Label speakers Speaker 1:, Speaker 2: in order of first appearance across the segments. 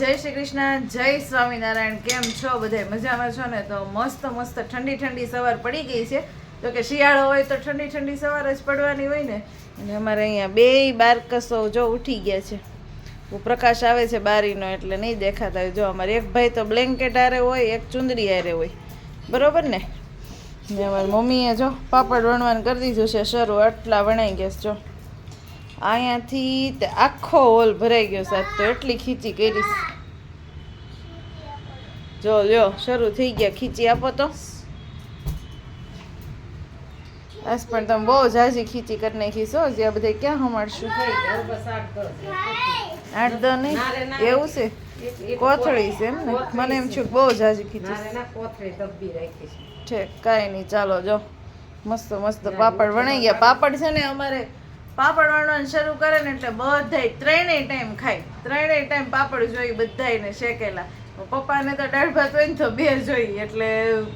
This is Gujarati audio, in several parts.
Speaker 1: જય શ્રી કૃષ્ણ, જય સ્વામિનારાયણ, કેમ છો? બધા મજામાં છો ને? તો મસ્ત મસ્ત, ઠંડી ઠંડી સવાર પડી ગઈ છે. તો કે શિયાળો હોય તો ઠંડી ઠંડી સવાર જ પડવાની હોય ને? અને અમારે અહીંયા બે બારકસો જો ઉઠી ગયા છે. પ્રકાશ આવે છે બારીનો એટલે નહીં દેખાતા હોય. જો અમારે એક ભાઈ તો બ્લેન્કેટ હારે હોય, એક ચુંદડી હારે હોય. બરોબર ને? અમારી મમ્મીએ જો પાપડ વણવાનું કરી દીધું છે. શરૂ આટલા વણાઈ ગયા જો. અહીંયાથી આખો હોલ ભરાઈ ગયો સાહેબ તો એટલી ખીચી કરીશ જો, લ્યો, શરૂ થઈ ગયા. ખીચી આપો તો. બસ પણ તમે બહુ જાજી ખીચી કરી નાખી છો. જ્યાં બધા ક્યાં હમાડશું? આઠ દો નહીં. એવું છે? કોથળી છે એમ ને? મને એમ છું બહુ જાજી ખીચી. છે કાંઈ નહીં, ચાલો, જો. મસ્ત મસ્ત પાપડ વણાઈ ગયા. પાપડ છે ને અમારે પાપડ વણવાનું શરૂ કરે ને એટલે બધાય ત્રણેય ટાઈમ ખાય. ત્રણેય ટાઈમ પાપડ જોઈ બધાયને શેકેલા. પપ્પાને તો દાળ ભાત હોય ને તો બે જોઈ, એટલે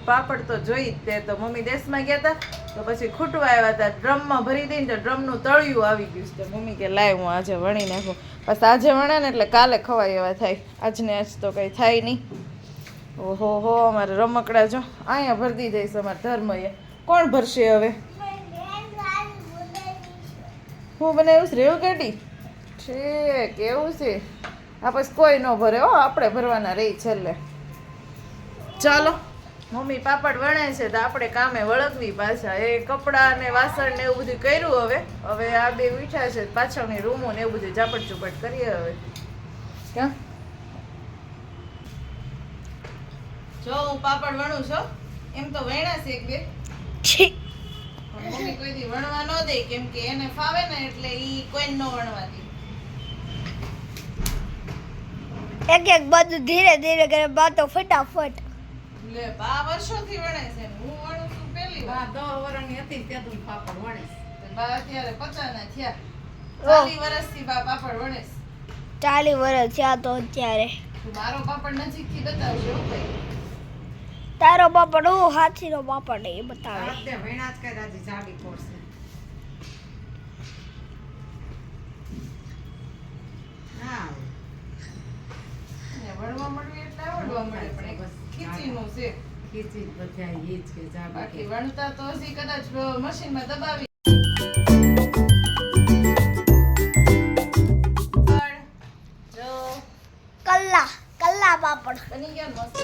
Speaker 1: પાપડ તો જોઈ જ તે. તો મમ્મી દેશમાં ગયા હતા તો પછી ખૂટવા આવ્યા હતા ડ્રમમાં ભરી દઈને તો ડ્રમનું તળિયું આવી ગયું છે. મમ્મી કે, લાય, હું આજે વણી નાખું. બસ આજે વણે ને એટલે કાલે ખવાય એવા થાય. આજને આજ તો કંઈ થાય નહીં. ઓહો હો, અમારે રમકડા જો, અહીંયા ભરી જઈશ છે અમારે ધર્મએ. કોણ ભરશે હવે? હું બનાવ્યું રેવ કાઢી છે કેવું છે. આ કોઈ ન ભરે. હો આપણે ભરવાના રહી છેલ્લે. ચાલો. મમ્મી પાપડ વણે છે તો આપણે કામે વળગવી પાછા. એ કપડાં ને વાસણ ને એવું બધું કર્યું હવે. હવે આ બે મીઠા છે પાછળની રૂમો ને એવું બધું ઝાપટ ચુપટ કરીએ હવે. ક્યાં? જો હું પાપડ વણું છું. એમ તો વણ્યા છે એક બે. પણ મમ્મી કોઈ દી વણવા ન દે કેમ કે એને ફાવે ને એટલે ઈ કોઈ ન વણવા દે.
Speaker 2: એક એક બધું ધીરે ધીરે કરે બાતો ફટાફટ.
Speaker 1: લે બા વર્ષોથી વણે છે હું વણું છું પહેલી વાર. તો બા અત્યારે પચાના થયા. ચાલી વર્ષથી બા પાપડ વણે છે.
Speaker 2: ચાલી વર્ષ થયા તો અત્યારે.
Speaker 1: મારો પાપડ નજીકથી બતાવજો હો ભાઈ.
Speaker 2: તારો પાપડ હું હાથીનો પાપડ એ બતાવે.
Speaker 1: ને વણવા મળ્યું એટલે આવડવા મળે પણ એક ખીચીનું છે બાકી. વણતા તો હજી કદાચ મશીનમાં દબાવી. જો
Speaker 2: કલ્લા કલ્લા પાપડ.
Speaker 1: બની ગયા મસ્ત?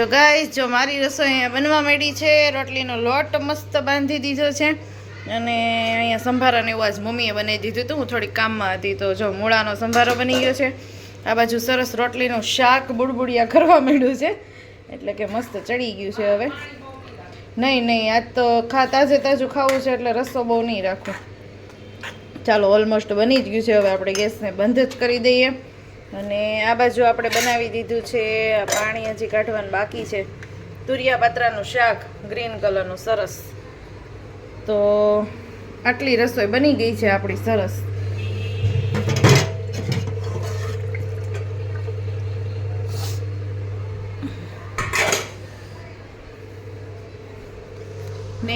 Speaker 1: તો ગાઈસ જો મારી રસોઈ અહીંયા બનવા માંડી છે, રોટલીનો લોટ મસ્ત બાંધી દીધો છે, અને અહીંયા સંભારાને એવું આજ મમ્મીએ બનાવી દીધું હતું, હું થોડીક કામમાં હતી, તો જો મૂળાનો સંભારો બની ગયો છે. આ બાજુ સરસ રોટલીનું શાક બુડબુડિયા કરવા માંડ્યું છે, એટલે કે મસ્ત ચડી ગયું છે હવે. નહીં નહીં, આજ તો ખા, તાજે તાજું ખાવું છે, એટલે રસ્તો બહુ નહીં રાખું. ચાલો ઓલમોસ્ટ બની જ ગયું છે, હવે આપણે ગેસને બંધ જ કરી દઈએ. અને આ બાજુ આપણે બનાવી દીધું છે, પાણી હજી કાઢવાનું બાકી છે. તુરિયા પાત્રાનું શાક, ગ્રીન કલરનું સરસ. તો આટલી રસોઈ બની ગઈ છે આપણી સરસ.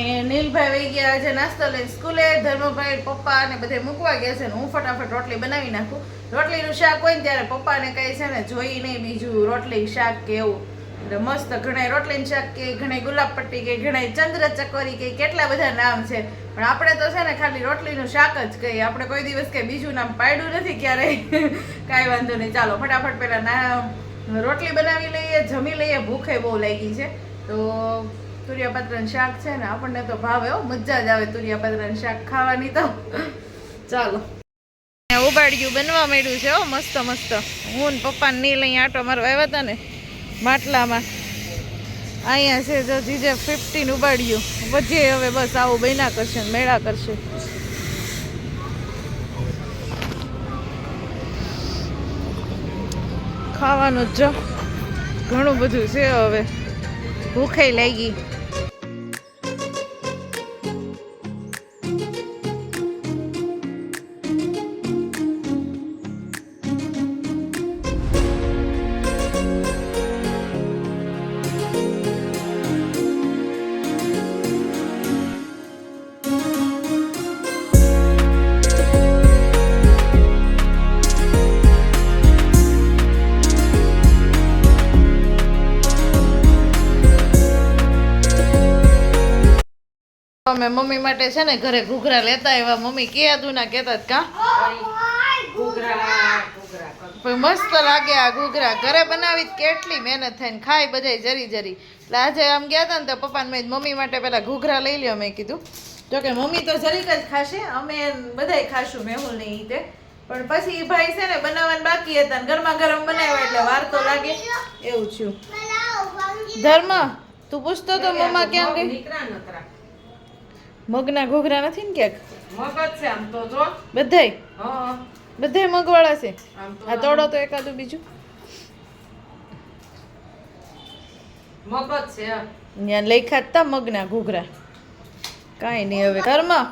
Speaker 1: નીલભાઈ વહી ગયા આજે નાસ્તો લઈને સ્કૂલે, ધર્મભાઈ, પપ્પા અને બધે મૂકવા ગયા છે ને હું ફટાફટ રોટલી બનાવી નાખું. રોટલીનું શાક હોય ને ત્યારે પપ્પાને કહે છે ને, જોઈ નહીં બીજું રોટલી શાક કે એવું એટલે મસ્ત ઘણા રોટલીનું શાક કે ઘણા ગુલાબ પટ્ટી કે ઘણા ચંદ્ર ચકોરી કે, કેટલા બધા નામ છે. પણ આપણે તો છે ને ખાલી રોટલીનું શાક જ કહીએ. આપણે કોઈ દિવસ કે બીજું નામ પાડ્યું નથી ક્યારેય. કાંઈ વાંધો નહીં. ચાલો, ફટાફટ પહેલાં ના રોટલી બનાવી લઈએ, જમી લઈએ. ભૂખે બહુ લાગી છે. તો તુરિયાપાત્રનું શાક છે ને, આપણને તો ભાવે હો, મજા જ આવે તુરિયાપાત્રનું શાક ખાવાની તો. ચાલો. ઉબાડ્યું બનવા માંડ્યું છે હો, મસ્ત મસ્ત. હું ને પપ્પાને નહીં લઈ આટો મારવા આવ્યા હતા ને, માટલામાં. અહીંયા છે જો જીજે ફિફ્ટીન ઉબાડ્યું. વધે હવે બસ આવું બન્યા કરશે મેળા કરશે. ખાવાનું જ જો. ઘણું બધું છે હવે. ભૂખે લાગી. અમે મમ્મી માટે છે ને ઘરે ઘૂઘરા લેતા એવા મમ્મી કે દુના કહેતા હતા કા? મસ્ત લાગે આ ઘૂઘરા. ઘરે બનાવી કેટલી મહેનત થઈને ને ખાઈ બધાય જરી જરી. એટલે આજે આમ ગયા હતા ને તો પપ્પાને મેં મમ્મી માટે પેલા ઘૂઘરા લઈ લ્યો. મેં કીધું જો કે મમ્મી તો જરીક જ ખાશે. અમે બધાય ખાશું મેહુલ ને તે. પણ પછી ભાઈ છે ને બનાવવાનું બાકી હતા ને ગરમા ગરમ બનાવ્યા એટલે વાર તો લાગે. એવું છું ધર્મ તું પૂછતો તો મમ્મા ક્યાં ગઈ. મગના ઘૂઘરા નથી ને ક્યાંક?
Speaker 3: મગ જ છે આમ તો જો.
Speaker 1: બધાય?
Speaker 3: હા.
Speaker 1: બધાય મગવાળા છે? આ તોડો તો એકાદું બીજું.
Speaker 3: મગ જ છે
Speaker 1: ત્યાં લઈ ખાતા મગના ઘૂઘરા. કાંઈ નહીં હવે. ઘરમાં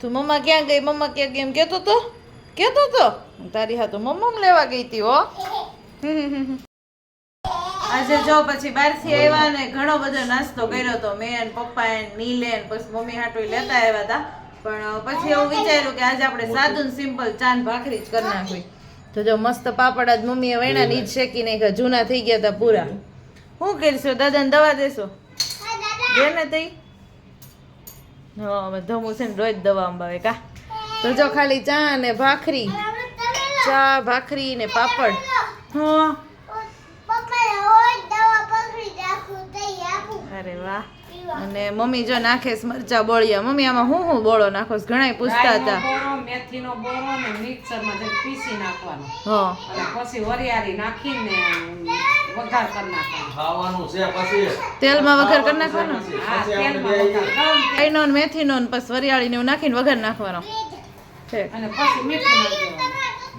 Speaker 1: તું મમ્મા ક્યાં ગઈ? મમ્મા ક્યાં ગઈ? એમ કહેતો તો? કહેતો તો? તારી હા તો મમ્મા લેવા ગઈ હતી હો. આજે જો પછી બહારથી આવ્યા ને ઘણો બધો નાસ્તો કર્યો તો મેં એન પપ્પા એન નીલે ને પછી મમ્મી હાટું લેતા આવ્યા હતા પણ પછી એવું વિચાર્યું કે આજે આપણે સાદું સિમ્પલ ચાંદ ભાખરી જ કરી નાખવી. તો જો મસ્ત પાપડ આજ મમ્મીએ વણ્યા નીચ જ શેકી નાખ્યા જૂના થઈ ગયા હતા પૂરા. શું કરશો? દાદાને દવા દેશો? દે ને તઈ? હા ધમું છે ને રોજ દવા અંબાવે કા? તો જો ખાલી ચા ને ભાખરી. ચા ભાખરી ને પાપડ. હા. અરે વાહ. અને મમ્મી જો નાખે મરચા બોળિયા. મમ્મી આમાં હું હું બોળો નાખો ઘણા ઘણાય પૂછતા હતા.
Speaker 3: મેથીનો બોળો ને મિક્સરમાં જરીક પીસી નાખવાનો.
Speaker 1: હા.
Speaker 3: પછી વરિયાળી નાખીને વઘાર કરી નાખવાનો.
Speaker 4: ખાવાનું છે પછી.
Speaker 1: તેલમાં વઘાર કરી નાખવાનો?
Speaker 3: હા તેલમાં
Speaker 1: મેથીનો ને પછી વરિયાળીને એવું નાખીને વઘાર નાખવાનો.
Speaker 3: અને પછી મીઠું નાખી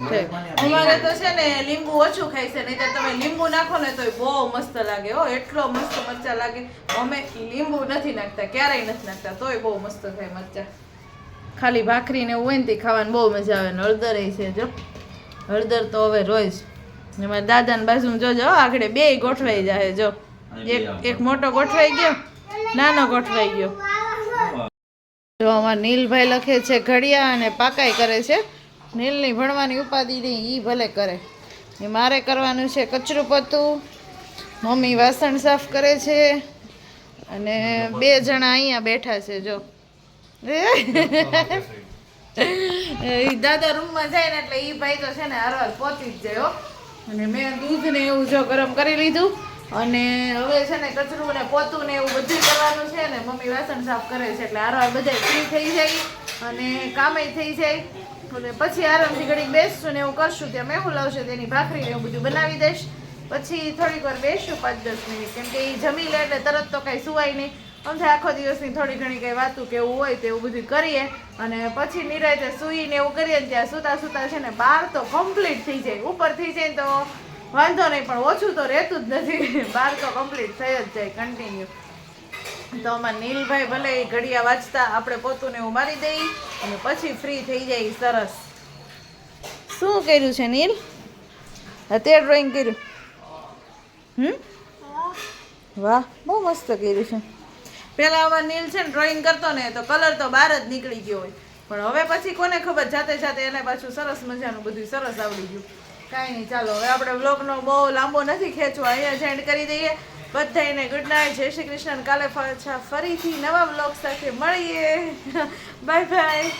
Speaker 1: અમારે તો છે ને લીંબુ ઓછું ખાય છે નહીં તમે લીંબુ નાખો ને તોય બહુ મસ્ત લાગે હો. એટલો મસ્ત મરચા લાગે. અમે લીંબુ નથી નાખતા ક્યારેય નથી નાખતા તોય બહુ મસ્ત થાય મરચા. ખાલી ભાખરી ને હોય ને તે ખાવાની બહુ મજા આવે ને હળદર છે જો. હળદર તો હવે રોજ. ને મારા દાદાને બાજુ જોજો હો, આગળ બે ગોઠવાઈ જાય જો. એક એક મોટો ગોઠવાઈ ગયો નાનો ગોઠવાઈ ગયો. જો અમારા નીલભાઈ લખે છે ઘડિયા અને પાકાઈ કરે છે. નીલની ભણવાની ઉપાધિ નહીં એ ભલે કરે. એ મારે કરવાનું છે કચરું પોતું. મમ્મી વાસણ સાફ કરે છે. અને બે જણા અહીંયા બેઠા છે, જો. દાદા રૂમમાં જાય ને એટલે એ ભાઈ તો છે ને હરવાર પહોંચી જ જાય અને મેં દૂધ ને એવું જો ગરમ કરી લીધું. અને હવે છે ને કચરું ને પોતું ને એવું બધું કરવાનું છે ને મમ્મી વાસણ સાફ કરે છે એટલે હરવાર બધા ફ્રી થઈ જાય. અને કામે થઈ જાય. અને પછી આરામથી ઘડીક બેસશું ને એવું કરશું, ત્યાં મેં હું લાવશે તેની ભાખરી ને એવું બધું બનાવી દઈશ. પછી થોડીક વાર બેસશું પાંચ દસ મિનિટ. કેમ કે એ જમી લે એટલે તરત તો કાંઈ સુવાય નહીં. સમજે આખો દિવસની થોડી ઘણી કંઈ વાતું કે એવું હોય તો એવું બધું કરીએ. અને પછી નિરાતે સૂઈને એવું કરીએ ને ત્યાં સૂતા સૂતા છે ને બાર તો કમ્પ્લીટ થઈ જાય. ઉપર થઈ જાય ને તો વાંધો નહીં, પણ ઓછું તો રહેતું જ નથી. બાર તો કમ્પ્લીટ થઈ જ જાય કન્ટિન્યુ તો આમાં નીલભાઈ ભલે એ ઘડિયા વાંચતા, આપણે પોતું ને એવું મારી દઈ અને પછી ફ્રી થઈ જાય, સરસ. શું કર્યું છે, નીલ? અત્યારે ડ્રોઈંગ કર્યું. હમ? વાહ, બહુ મસ્ત કર્યું છે. પહેલાં આમાં નીલ છે ને ડ્રોઈંગ કરતો ને, તો કલર તો બહાર જ નીકળી ગયો હોય. પણ હવે પછી કોને ખબર, જાતે જાતે એને પાછું સરસ મજાનું બધું સરસ આવડી ગયું. કાંઈ નહીં, ચાલો, હવે આપણે બ્લોગનો બહુ લાંબો નથી ખેંચવા, અહીંયા જ એન્ડ કરી દઈએ. બધાને ગુડ નાઇટ જય શ્રી કૃષ્ણ. કાલે પાછા ફરીથી નવા બ્લોગ સાથે મળીએ. Bye bye